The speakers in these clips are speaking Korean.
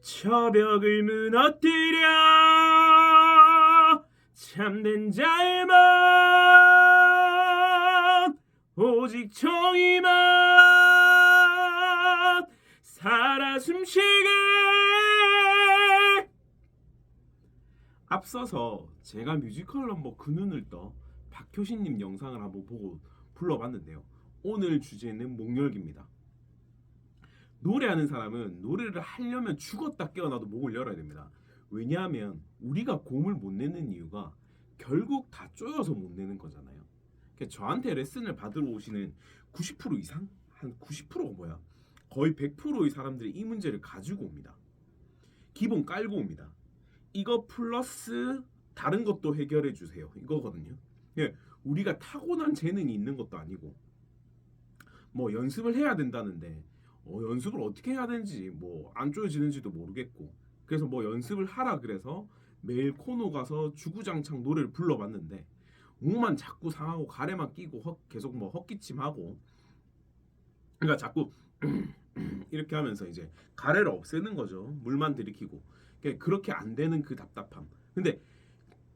처벽을 무너뜨려 참된 자의만 오직 정의만 살아 숨쉬게 앞서서 제가 뮤지컬 넘버 그 눈을 떠 박효신님 영상을 한번 보고 불러봤는데요. 오늘 주제는 목열기입니다. 노래하는 사람은 노래를 하려면 죽었다 깨어나도 목을 열어야 됩니다. 왜냐하면 우리가 고음을 못 내는 이유가 결국 다 쪼여서 못 내는 거잖아요. 그러니까 저한테 레슨을 받으러 오시는 90% 이상 한 90%가 뭐야? 거의 100%의 사람들이 이 문제를 가지고 옵니다. 기본 깔고 옵니다. 이거 플러스 다른 것도 해결해 주세요. 이거거든요. 예, 우리가 타고난 재능이 있는 것도 아니고 뭐 연습을 해야 된다는데 어, 연습을 어떻게 해야 되는지 뭐 안 쪼여지는지도 모르겠고. 그래서 뭐 연습을 하라 그래서 매일 코노 가서 주구장창 노래를 불러봤는데 목만 자꾸 상하고 가래만 끼고 헛, 계속 뭐 헛기침하고. 그러니까 자꾸 이렇게 하면서 이제 가래를 없애는 거죠. 물만 들이키고. 그러니까 그렇게 안 되는 그 답답함. 근데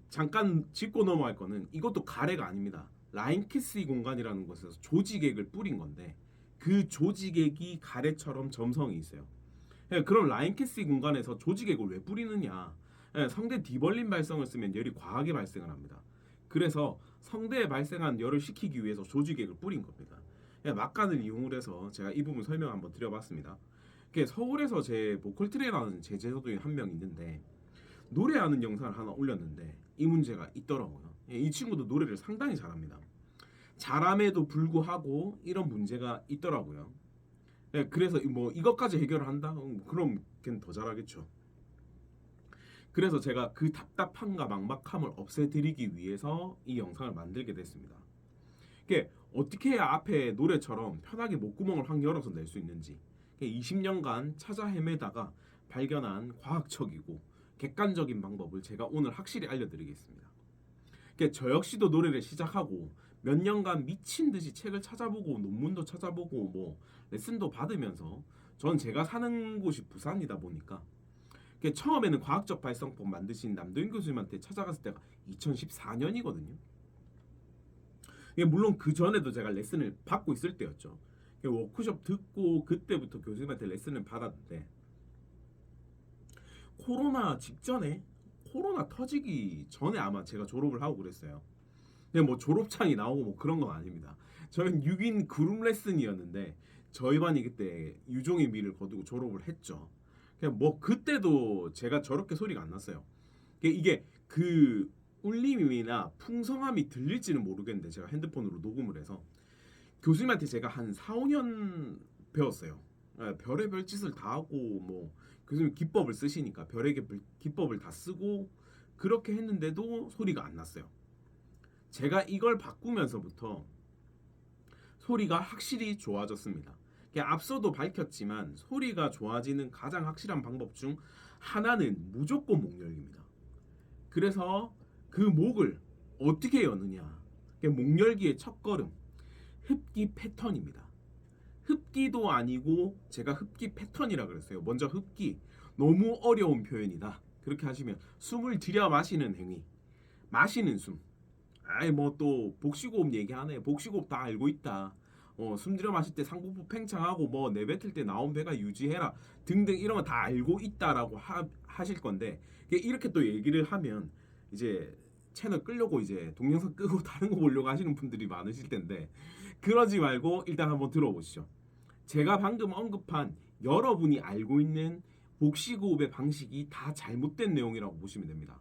잠깐 짚고 넘어갈 거는 이것도 가래가 아닙니다. 라인 키스의 공간이라는 곳에서 조직액을 뿌린 건데 그 조직액이 가래처럼 점성이 있어요. 예, 그럼 라인 키스 공간에서 조직액을 왜 뿌리느냐? 예, 성대 디벌린 발성을 쓰면 열이 과하게 발생을 합니다. 그래서 성대에 발생한 열을 식히기 위해서 조직액을 뿌린 겁니다. 예, 막간을 이용을 해서 제가 이 부분 설명 한번 드려봤습니다. 서울에서 제 보컬 트레이너하는 제 제자도인 한 명 있는데 노래하는 영상을 하나 올렸는데 이 문제가 있더라고요. 예, 이 친구도 노래를 상당히 잘합니다. 잘함에도 불구하고 이런 문제가 있더라고요. 예, 그래서 뭐 이것까지 해결을 한다? 음, 그럼 걔는 더 잘하겠죠. 그래서 제가 그 답답함과 막막함을 없애드리기 위해서 이 영상을 만들게 됐습니다. 이게 어떻게 해야 앞에 노래처럼 편하게 목구멍을 확 열어서 낼 수 있는지 20년간 찾아 헤매다가 발견한 과학적이고 객관적인 방법을 제가 오늘 확실히 알려드리겠습니다. 저 역시도 노래를 시작하고 몇 년간 미친 듯이 책을 찾아보고 논문도 찾아보고 뭐 레슨도 받으면서 전 제가 사는 곳이 부산이다 보니까 처음에는 과학적 발성법 만드신 남도인 교수님한테 찾아갔을 때가 2014년이거든요. 물론 그 전에도 제가 레슨을 받고 있을 때였죠. 워크숍 듣고 그때부터 교수님한테 레슨을 받았는데 코로나 직전에 코로나 터지기 전에 아마 제가 졸업을 하고 그랬어요. 근데 뭐 졸업장이 나오고 뭐 그런 건 아닙니다. 저는 6인 그룹 레슨이었는데 저희 반이 그때 유종의 미를 거두고 졸업을 했죠. 그냥 뭐 그때도 제가 저렇게 소리가 안 났어요. 이게 그 울림이나 풍성함이 들릴지는 모르겠는데 제가 핸드폰으로 녹음을 해서 교수님한테 제가 한 4, 5년 배웠어요. 예, 별의별 짓을 다 하고 뭐 교수님 기법을 쓰시니까 별의 기- 기법을 다 쓰고 그렇게 했는데도 소리가 안 났어요. 제가 이걸 바꾸면서부터 소리가 확실히 좋아졌습니다. 앞서도 밝혔지만 소리가 좋아지는 가장 확실한 방법 중 하나는 무조건 목열기입니다. 그래서 그 목을 어떻게 여느냐? 목열기의 첫 걸음 흡기 패턴입니다. 흡기도 아니고 제가 흡기 패턴이라 그랬어요. 먼저 흡기 너무 어려운 표현이다. 그렇게 하시면 숨을 들여 마시는 행위, 마시는 숨. 아이 뭐 또 복식호흡 얘기하네. 복식호흡 다 알고 있다. 어, 숨 들여 마실 때 상부부 팽창하고 뭐 내뱉을 때 나온 배가 유지해라 등등 이런 거 다 알고 있다라고 하, 하실 건데 이렇게 또 얘기를 하면 이제 채널 끌려고 이제 동영상 끄고 다른 거 보려고 하시는 분들이 많으실 텐데 그러지 말고 일단 한번 들어보시죠. 제가 방금 언급한 여러분이 알고 있는 복식호흡의 방식이 다 잘못된 내용이라고 보시면 됩니다.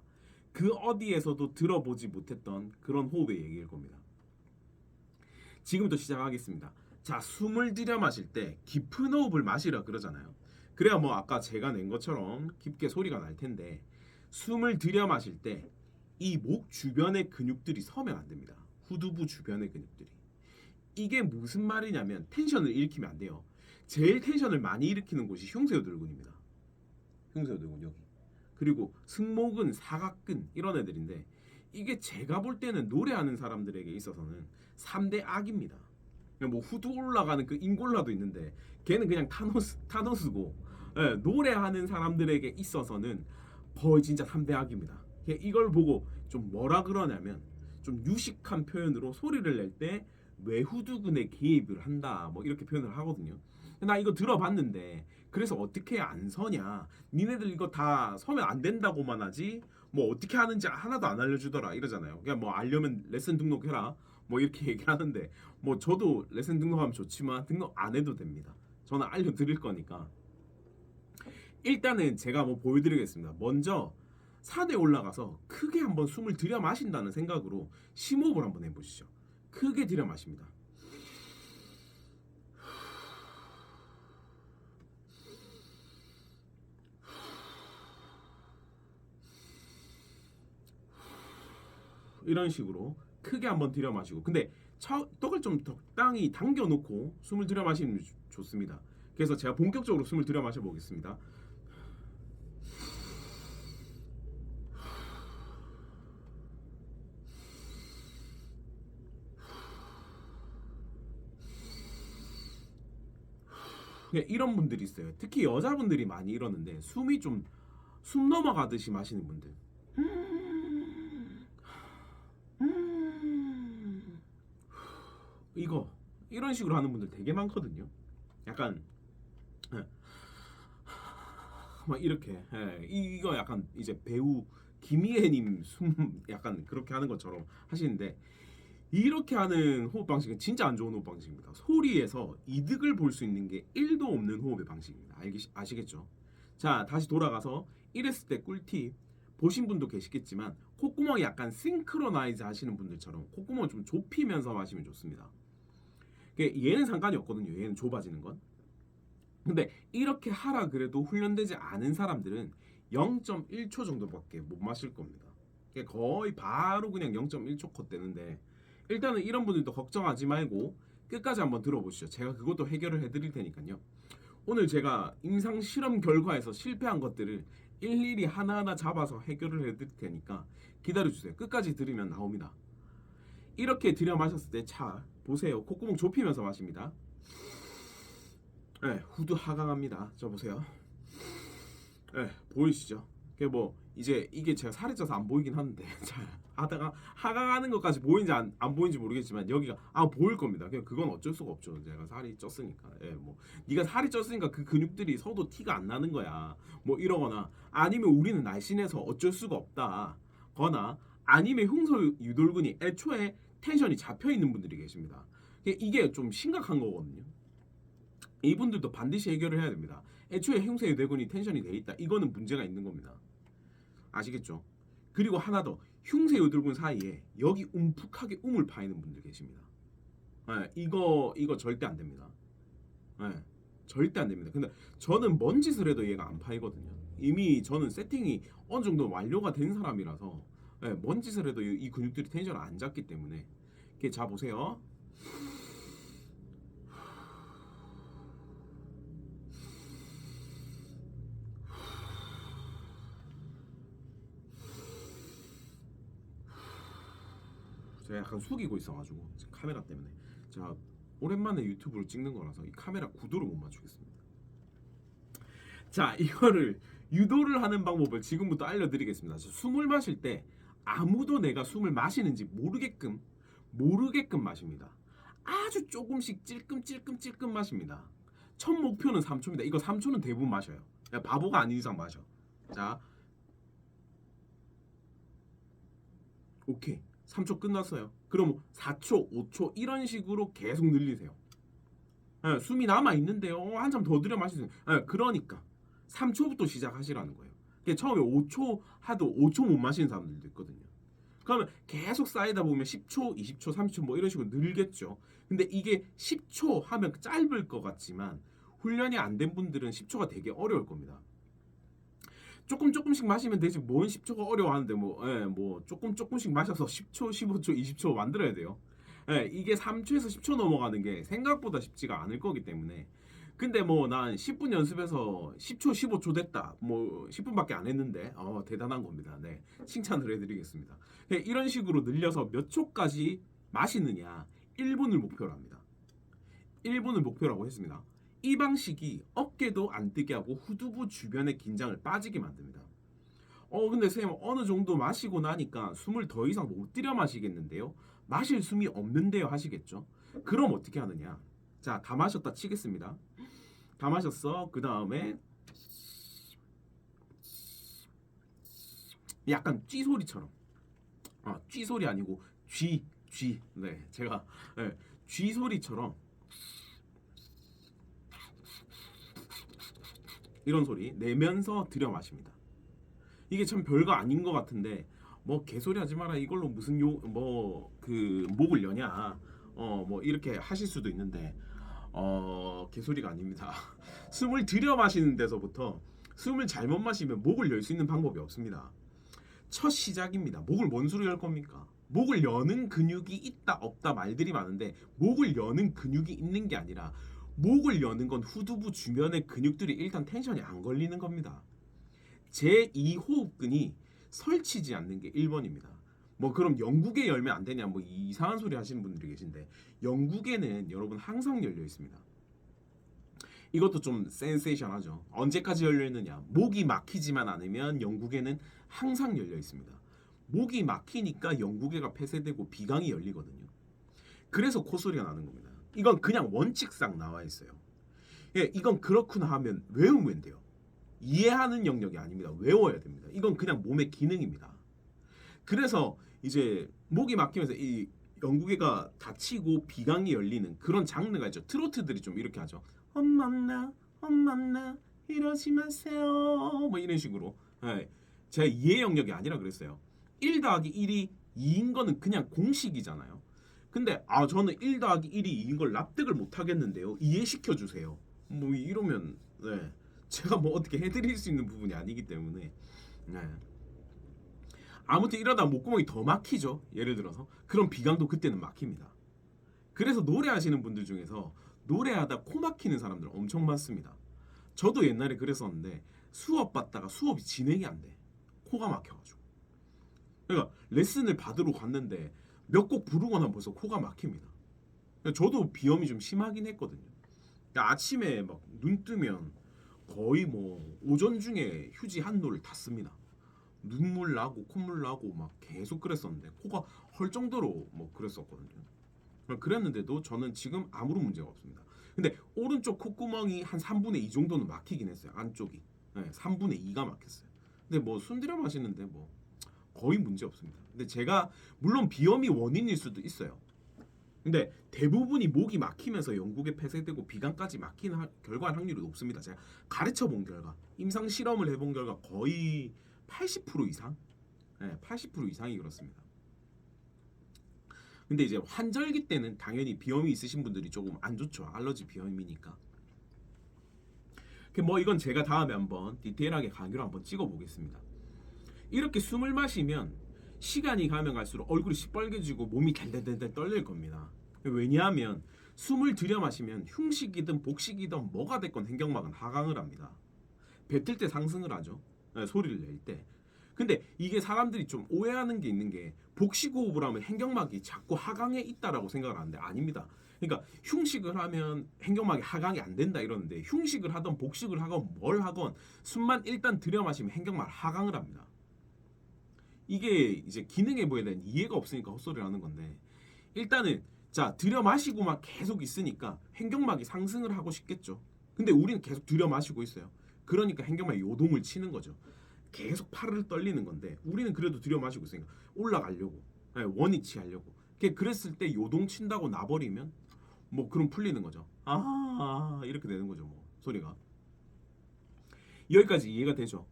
그 어디에서도 들어보지 못했던 그런 호흡의 얘기일 겁니다. 지금부터 시작하겠습니다. 자, 숨을 들여 마실 때 깊은 호흡을 마시라 그러잖아요. 그래야 뭐 아까 제가 낸 것처럼 깊게 소리가 날 텐데 숨을 들여 마실 때 이 목 주변의 근육들이 서면 안 됩니다. 후두부 주변의 근육들이. 이게 무슨 말이냐면 텐션을 일으키면 안 돼요. 제일 텐션을 많이 일으키는 곳이 흉쇄요 들근입니다. 흉쇄요 들근 여기. 그리고 승모근, 사각근 이런 애들인데 이게 제가 볼 때는 노래하는 사람들에게 있어서는 3대 악입니다. 뭐 후두 올라가는 그 인골라도 있는데 걔는 그냥 타노스 타노스고 예, 노래하는 사람들에게 있어서는 거의 진짜 삼대악입니다. 예, 이걸 보고 좀 뭐라 그러냐면 좀 유식한 표현으로 소리를 낼때 외후두근에 개입을 한다 뭐 이렇게 표현을 하거든요. 나 이거 들어봤는데 그래서 어떻게 안 서냐? 니네들 이거 다 서면 안 된다고만 하지 뭐 어떻게 하는지 하나도 안 알려주더라 이러잖아요. 그냥 뭐 알려면 레슨 등록해라 뭐 이렇게 얘기하는데 뭐 저도 레슨 등록하면 좋지만 등록 안 해도 됩니다. 저는 알려드릴 거니까 일단은 제가 뭐 보여드리겠습니다. 먼저 산에 올라가서 크게 한번 숨을 들여 마신다는 생각으로 심호흡을 한번 해보시죠. 크게 들여 마십니다. 이런 식으로 크게 한번 들여 마시고 근데 차, 떡을 좀 적당히 당겨 놓고 숨을 들여 마시면 좋- 좋습니다. 그래서 제가 본격적으로 숨을 들여 마셔 보겠습니다. 그냥 이런 분들이 있어요. 특히 여자분들이 많이 이러는데 숨이 좀 숨 넘어가듯이 마시는 분들. 이거 이런 식으로 하는 분들 되게 많거든요. 약간 예. 막 이렇게 예, 이- 이거 약간 이제 배우 김희애님 숨 약간 그렇게 하는 것처럼 하시는데 이렇게 하는 호흡 방식은 진짜 안 좋은 호흡 방식입니다. 소리에서 이득을 볼 수 있는 게 1도 없는 호흡의 방식입니다. 알기, 아시겠죠? 자, 다시 돌아가서 이랬을 때 꿀팁 보신 분도 계시겠지만 콧구멍이 약간 싱크로나이즈 하시는 분들처럼 콧구멍을 좀 좁히면서 마시면 좋습니다. 얘는 상관이 없거든요. 얘는 좁아지는 건. 근데 이렇게 하라 그래도 훈련되지 않은 사람들은 0.1초 정도밖에 못 마실 겁니다. 거의 바로 그냥 0.1초 컷 되는데 일단은 이런 분들도 걱정하지 말고 끝까지 한번 들어보시죠. 제가 그것도 해결을 해드릴 테니까요. 오늘 제가 임상 실험 결과에서 실패한 것들을 일일이 하나하나 잡아서 해결을 해드릴 테니까 기다려주세요. 끝까지 들으면 나옵니다. 이렇게 들여 마셨을 때 차 보세요. 콧구멍 좁히면서 마십니다. 네, 후두 하강합니다. 저 보세요. 네, 보이시죠? 그게 뭐 이제 이게 제가 살이 쪄서 안 보이긴 하는데 자 하다가 하강하는 것까지 보이는지 안, 안 보이는지 모르겠지만 여기가 아 보일 겁니다. 그냥 그건 어쩔 수가 없죠. 제가 살이 쪘으니까. 예, 뭐 네가 살이 쪘으니까 그 근육들이 서도 티가 안 나는 거야. 뭐 이러거나 아니면 우리는 날씬해서 어쩔 수가 없다. 거나 아니면 흉소 유돌근이 애초에 텐션이 잡혀 있는 분들이 계십니다. 이게- 이게 좀 심각한 거거든요. 이분들도 반드시 해결을 해야 됩니다. 애초에 흉쇄 유대근이 텐션이 돼 있다. 이거는 문제가 있는 겁니다. 아시겠죠? 그리고 하나 더 흉쇄 유돌근 사이에 여기 움푹하게 우물 파이는 분들 계십니다. 예, 이거 이거 절대 안 됩니다. 예, 절대 안 됩니다. 근데 저는 뭔 짓을 해도 얘가 안 파이거든요. 이미 저는 세팅이 어느 정도 완료가 된 사람이라서 예, 뭔 짓을 해도 이, 이 근육들이 텐션을 안 잡기 때문에 이렇게 자 보세요. 약간 숙이고 있어가지고 카메라 때문에 제가 오랜만에 유튜브를 찍는 거라서 이 카메라 구도를 못 맞추겠습니다. 자 이거를 유도를 하는 방법을 지금부터 알려드리겠습니다. 자, 숨을 마실 때 아무도 내가 숨을 마시는지 모르게끔 모르게끔 마십니다. 아주 조금씩 찔끔찔끔 찔끔 마십니다. 첫 목표는 3초입니다. 이거 3초는 대부분 마셔요. 야, 바보가 아닌 이상 마셔. 자 오케이 3초 끝났어요. 그럼 4초, 5초 이런 식으로 계속 늘리세요. 예, 숨이 남아 있는데요. 어, 한참 더 들여 마시세요. 예, 그러니까 3초부터 시작하시라는 거예요. 처음에 5초 하도 5초 못 마시는 사람들도 있거든요. 그러면 계속 쌓이다 보면 10초, 20초, 30초 뭐 이런 식으로 늘겠죠. 근데 이게 10초 하면 짧을 것 같지만 훈련이 안 된 분들은 10초가 되게 어려울 겁니다. 조금 조금씩 마시면 되지 뭔 10초가 어려워하는데 뭐, 예, 뭐 조금 조금씩 마셔서 10초, 15초, 20초 만들어야 돼요. 예, 이게 3초에서 10초 넘어가는 게 생각보다 쉽지가 않을 거기 때문에 근데 뭐 난 10분 연습해서 10초, 15초 됐다. 뭐 10분밖에 안 했는데 어, 대단한 겁니다. 네, 칭찬을 해드리겠습니다. 예, 이런 식으로 늘려서 몇 초까지 마시느냐 1분을 목표로 합니다. 1분을 목표라고 했습니다. 이 방식이 어깨도 안 뜨게 하고 후두부 주변의 긴장을 빠지게 만듭니다. 어 근데 선생님 어느 정도 마시고 나니까 숨을 더 이상 못 들여 마시겠는데요. 마실 숨이 없는데요 하시겠죠. 그럼 어떻게 하느냐? 자 다 마셨다 치겠습니다. 다 마셨어. 그 다음에 약간 쥐 소리처럼 아, 쥐 소리 아니고 쥐, 쥐. 네, 제가 네, 쥐 소리처럼 이런 소리 내면서 들여 마십니다. 이게 참 별거 아닌 것 같은데 뭐 개소리 하지 마라 이걸로 무슨 요 뭐 그 목을 여냐 어 뭐 이렇게 하실 수도 있는데 어 개소리가 아닙니다. 숨을 들여 마시는 데서부터 숨을 잘못 마시면 목을 열 수 있는 방법이 없습니다. 첫 시작입니다. 목을 뭔 수로 열 겁니까? 목을 여는 근육이 있다 없다 말들이 많은데 목을 여는 근육이 있는 게 아니라 목을 여는 건 후두부 주변의 근육들이 일단 텐션이 안 걸리는 겁니다. 제2 호흡근이 설치지 않는 게 1번입니다. 뭐 그럼 영국에 열면 안 되냐 뭐 이상한 소리 하시는 분들이 계신데 영국에는 여러분 항상 열려 있습니다. 이것도 좀 센세이션하죠. 언제까지 열려 있느냐? 목이 막히지만 않으면 영국에는 항상 열려 있습니다. 목이 막히니까 영국에가 폐쇄되고 비강이 열리거든요. 그래서 콧소리가 나는 겁니다. 이건 그냥 원칙상 나와 있어요. 예, 이건 그렇구나 하면 외우면 돼요. 이해하는 영역이 아닙니다. 외워야 됩니다. 이건 그냥 몸의 기능입니다. 그래서 이제 목이 막히면서 이 영국에가 닫히고 비강이 열리는 그런 장르가 있죠. 트로트들이 좀 이렇게 하죠. 엄마나 엄마나 이러지 마세요. 뭐 이런 식으로. 예, 제 이해 영역이 아니라 그랬어요. 1 더하기 1이 2인 거는 그냥 공식이잖아요. 근데 아 저는 1 더하기 1이 2인 걸 납득을 못 하겠는데요. 이해시켜 주세요. 뭐 이러면 네. 제가 뭐 어떻게 해드릴 수 있는 부분이 아니기 때문에 네. 아무튼 이러다 목구멍이 더 막히죠. 예를 들어서 그럼 비강도 그때는 막힙니다. 그래서 노래하시는 분들 중에서 노래하다 코 막히는 사람들 엄청 많습니다. 저도 옛날에 그랬었는데 수업 받다가 수업이 진행이 안 돼. 코가 막혀가지고. 그러니까 레슨을 받으러 갔는데 몇 곡 부르고 나면 벌써 코가 막힙니다. 저도 비염이 좀 심하긴 했거든요. 그러니까 아침에 막 눈 뜨면 거의 뭐 오전 중에 휴지 한 노를 다 씁니다. 눈물 나고 콧물 나고 막 계속 그랬었는데 코가 헐 정도로 뭐 그랬었거든요. 그랬는데도 저는 지금 아무런 문제가 없습니다. 근데 오른쪽 콧구멍이 한 3분의 2 정도는 막히긴 했어요. 안쪽이. 네, 3분의 2가 막혔어요. 근데 뭐 순들여 마시는데 뭐 거의 문제 없습니다. 근데 제가 물론 비염이 원인일 수도 있어요. 근데 대부분이 목이 막히면서 영국에 폐쇄되고 비강까지 하- 결과의 확률이 높습니다. 제가 가르쳐 본 결과, 임상 실험을 해본 결과 거의 80% 이상, 네, 80% 이상이 그렇습니다. 근데 이제 환절기 때는 당연히 비염이 있으신 분들이 조금 안 좋죠. 알러지 비염이니까. 뭐 이건 제가 다음에 한번 디테일하게 강의로 한번 찍어 보겠습니다. 이렇게 숨을 마시면 시간이 가면 갈수록 얼굴이 시뻘개지고 몸이 달달달달 떨릴 겁니다. 왜냐하면 숨을 들여 마시면 흉식이든 복식이든 뭐가 됐건 횡격막은 하강을 합니다. 뱉을 때 상승을 하죠. 네, 소리를 낼 때. 근데 이게 사람들이 좀 오해하는 게 있는 게 복식 호흡을 하면 횡격막이 자꾸 하강에 있다라고 생각을 하는데 아닙니다. 그러니까 흉식을 하면 횡격막이 하강이 안 된다 이러는데 흉식을 하던 복식을 하건 뭘 하건 숨만 일단 들여 마시면 횡격막 하강을 합니다. 이게 이제 기능에 뭐에 대한 이해가 없으니까 헛소리를 하는 건데 일단은 자 들여 마시고만 계속 있으니까 횡격막이 상승을 하고 싶겠죠. 근데 우리는 계속 들여 마시고 있어요. 그러니까 횡격막이 요동을 치는 거죠. 계속 팔을 떨리는 건데 우리는 그래도 들여 마시고 있으니까 올라가려고 네, 원위치 하려고. 그랬을 때 요동 친다고 나버리면 뭐 그럼 풀리는 거죠. 아 이렇게 되는 거죠 뭐 소리가. 여기까지 이해가 되죠?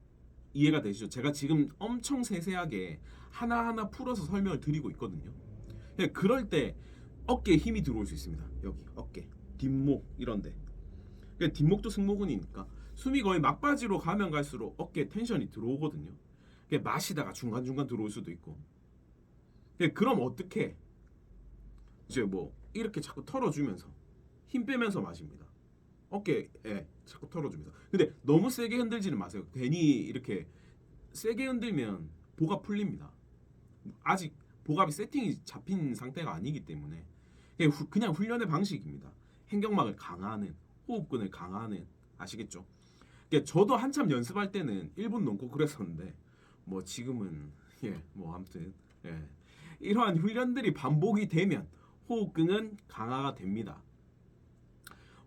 이해가 되시죠? 제가 지금 엄청 세세하게 하나하나 풀어서 설명을 드리고 있거든요. 그냥 그럴 때 어깨에 힘이 들어올 수 있습니다. 여기 어깨, 뒷목 이런데. 그러니까 뒷목도 승모근이니까 숨이 거의 막바지로 가면 갈수록 어깨에 텐션이 들어오거든요. 마시다가 중간 중간 들어올 수도 있고. 그러니까 그럼 어떻게? 이제 뭐 이렇게 자꾸 털어주면서 힘 빼면서 마십니다. 어깨에 자꾸 털어주면서. 근데 너무 세게 흔들지는 마세요. 괜히 이렇게 세게 흔들면 보가 풀립니다. 아직 보갑이 세팅이 잡힌 상태가 아니기 때문에 그냥 훈련의 방식입니다. 횡격막을 강화하는 호흡근을 강화하는 아시겠죠? 그러니까 저도 한참 연습할 때는 1분 넘고 그랬었는데 뭐 지금은 예 뭐 아무튼 예 이러한 훈련들이 반복이 되면 호흡근은 강화가 됩니다.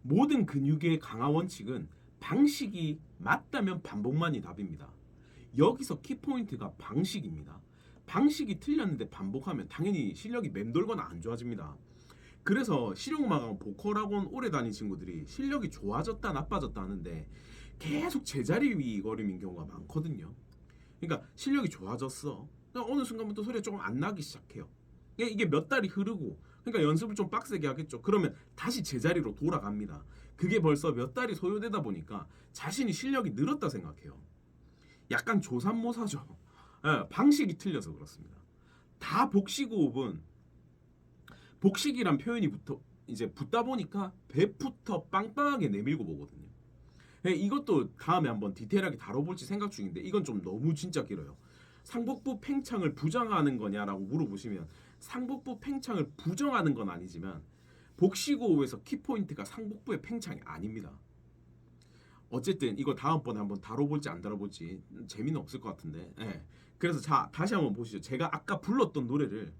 모든 근육의 강화 원칙은 방식이 맞다면 반복만이 답입니다. 여기서 키포인트가 방식입니다. 방식이 틀렸는데 반복하면 당연히 실력이 맴돌거나 안 좋아집니다. 그래서 실용음악원 보컬학원 오래 다닌 친구들이 실력이 좋아졌다 나빠졌다 하는데 계속 제자리 위거림인 경우가 많거든요. 그러니까 실력이 좋아졌어. 어느 순간부터 소리가 조금 안 나기 시작해요. 이게 몇 달이 흐르고 그러니까 연습을 좀 빡세게 하겠죠. 그러면 다시 제자리로 돌아갑니다. 그게 벌써 몇 달이 소요되다 보니까 자신이 실력이 늘었다 생각해요. 약간 조삼모사죠. 예, 방식이 틀려서 그렇습니다. 다 복식 호흡은 복식이란 표현이 붙어 이제 붙다 보니까 배부터 빵빵하게 내밀고 보거든요. 예, 이것도 다음에 한번 디테일하게 다뤄볼지 생각 중인데 이건 좀 너무 진짜 길어요. 상복부 팽창을 부정하는 거냐라고 물어보시면 상복부 팽창을 부정하는 건 아니지만 복식호흡에서 키포인트가 상복부의 팽창이 아닙니다. 어쨌든 이거 다음번에 한번 다뤄볼지 안 다뤄볼지 재미는 없을 것 같은데 예. 그래서 자 다시 한번 보시죠 제가 아까 불렀던 노래를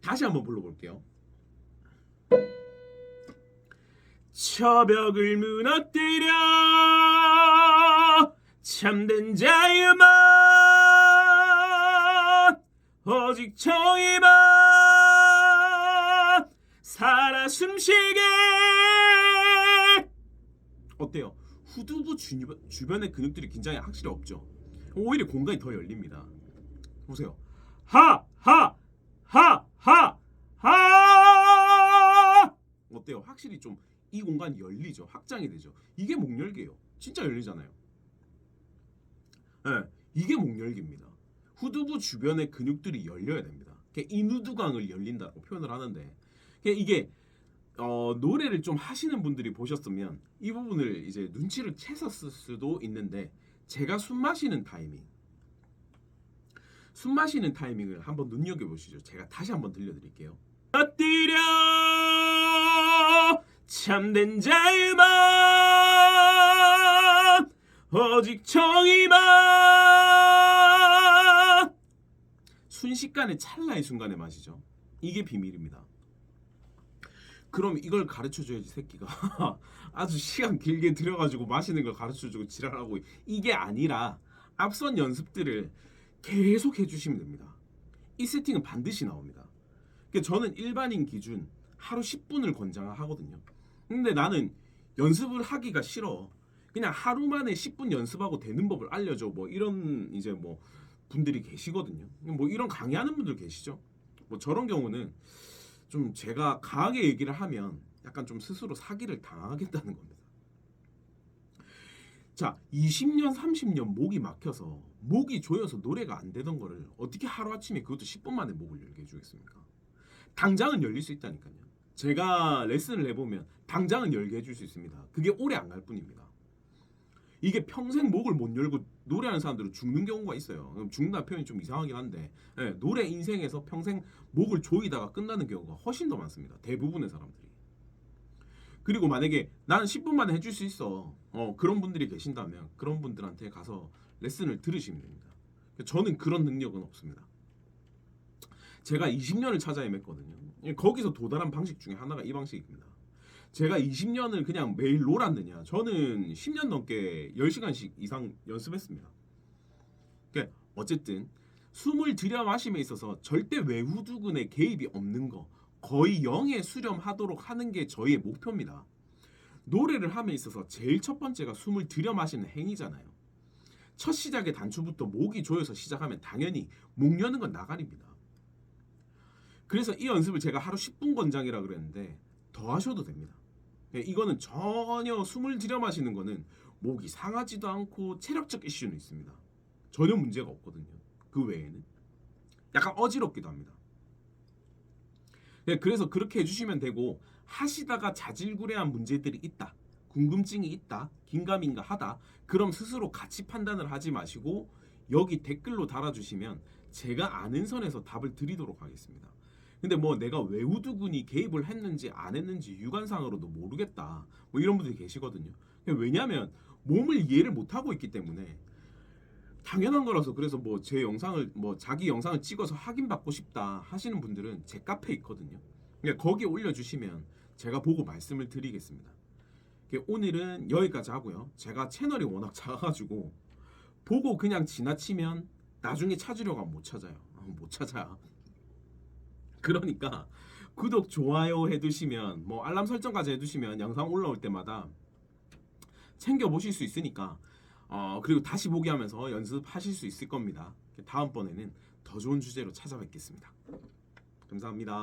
다시 한번 불러볼게요 처벽을 무너뜨려 참된 자유만 오직 정의만 살아 숨쉬게 어때요? 후두부 주변, 주변의 근육들이 긴장이 확실히 없죠. 오히려 공간이 더 열립니다. 보세요. 하! 하! 하! 하! 하! 어때요? 확실히 좀 이 공간이 열리죠. 확장이 되죠. 이게 목열기예요. 진짜 열리잖아요. 예, 이게 목열기입니다. 후두부 주변의 근육들이 열려야 됩니다. 그러니까 인후두강을 열린다고 표현을 하는데 그러니까 이게 어, 노래를 좀 하시는 분들이 보셨으면 이 부분을 이제 눈치를 채셨을 수도 있는데 제가 숨 마시는 타이밍 숨 마시는 타이밍을 한번 눈여겨 보시죠. 제가 다시 한번 들려드릴게요. 엎드려 참된 자유만 오직 정의만 순식간에 찰나의 순간에 마시죠. 이게 비밀입니다. 그럼 이걸 가르쳐 줘야지 새끼가 아주 시간 길게 들여가지고 마시는 걸 가르쳐 주고 지랄하고 이게 아니라 앞선 연습들을 계속 해주시면 됩니다. 이 세팅은 반드시 나옵니다. 그러니까 저는 일반인 기준 하루 10분을 권장하거든요. 근데 나는 연습을 하기가 싫어. 그냥 하루 만에 10분 연습하고 되는 법을 알려줘. 뭐 이런 이제 뭐 분들이 계시거든요. 뭐 이런 강의하는 분들 계시죠. 뭐 저런 경우는 좀 제가 강하게 얘기를 하면 약간 좀 스스로 사기를 당하겠다는 겁니다. 자, 20년, 30년 목이 막혀서 목이 조여서 노래가 안 되던 거를 어떻게 하루아침에 그것도 10분 만에 목을 열게 해주겠습니까? 당장은 열릴 수 있다니까요. 제가 레슨을 해보면 당장은 열게 해줄 수 있습니다. 그게 오래 안 갈 뿐입니다. 이게 평생 목을 못 열고 노래하는 사람들은 죽는 경우가 있어요. 그럼 죽는다 표현이 좀 이상하긴 한데 예, 노래 인생에서 평생 목을 조이다가 끝나는 경우가 훨씬 더 많습니다. 대부분의 사람들이. 그리고 만약에 나는 10분 만에 해줄 수 있어. 어, 그런 분들이 계신다면 그런 분들한테 가서 레슨을 들으시면 됩니다. 저는 그런 능력은 없습니다. 제가 20년을 찾아 헤맸거든요. 거기서 도달한 방식 중에 하나가 이 방식입니다. 제가 20년을 그냥 매일 놀았느냐? 저는 10년 넘게 10시간씩 이상 연습했습니다. 그러니까 어쨌든 숨을 들여 마심에 있어서 절대 외후두근의 개입이 없는 거 거의 0에 수렴하도록 하는 게 저희의 목표입니다. 노래를 함에 있어서 제일 첫 번째가 숨을 들여 마시는 행위잖아요. 첫 시작의 단추부터 목이 조여서 시작하면 당연히 목 여는 건 나가립니다. 그래서 이 연습을 제가 하루 10분 권장이라 그랬는데 더 하셔도 됩니다. 예, 이거는 전혀 숨을 들여 마시는 거는 목이 상하지도 않고 체력적 이슈는 있습니다. 전혀 문제가 없거든요. 그 외에는 약간 어지럽기도 합니다. 예, 그래서 그렇게 해주시면 되고 하시다가 자질구레한 문제들이 있다, 궁금증이 있다, 긴가민가 하다, 그럼 스스로 같이 판단을 하지 마시고 여기 댓글로 달아주시면 제가 아는 선에서 답을 드리도록 하겠습니다. 근데 뭐 내가 외우두군이 개입을 했는지 안 했는지 유관상으로도 모르겠다. 뭐 이런 분들이 계시거든요. 왜냐하면 몸을 이해를 못 하고 있기 때문에 당연한 거라서 그래서 뭐 제 영상을 뭐 자기 영상을 찍어서 확인 받고 싶다 하시는 분들은 제 카페에 있거든요. 그러니까 거기 올려주시면 제가 보고 말씀을 드리겠습니다. 오늘은 여기까지 하고요. 제가 채널이 워낙 작아가지고 보고 그냥 지나치면 나중에 찾으려고 하면 못 찾아요. 아, 못 찾아. 그러니까 구독 좋아요 해두시면 뭐 알람 설정까지 해두시면 영상 올라올 때마다 챙겨 보실 수 있으니까 어 그리고 다시 보기 하면서 연습하실 수 있을 겁니다. 다음번에는 더 좋은 주제로 찾아뵙겠습니다. 감사합니다.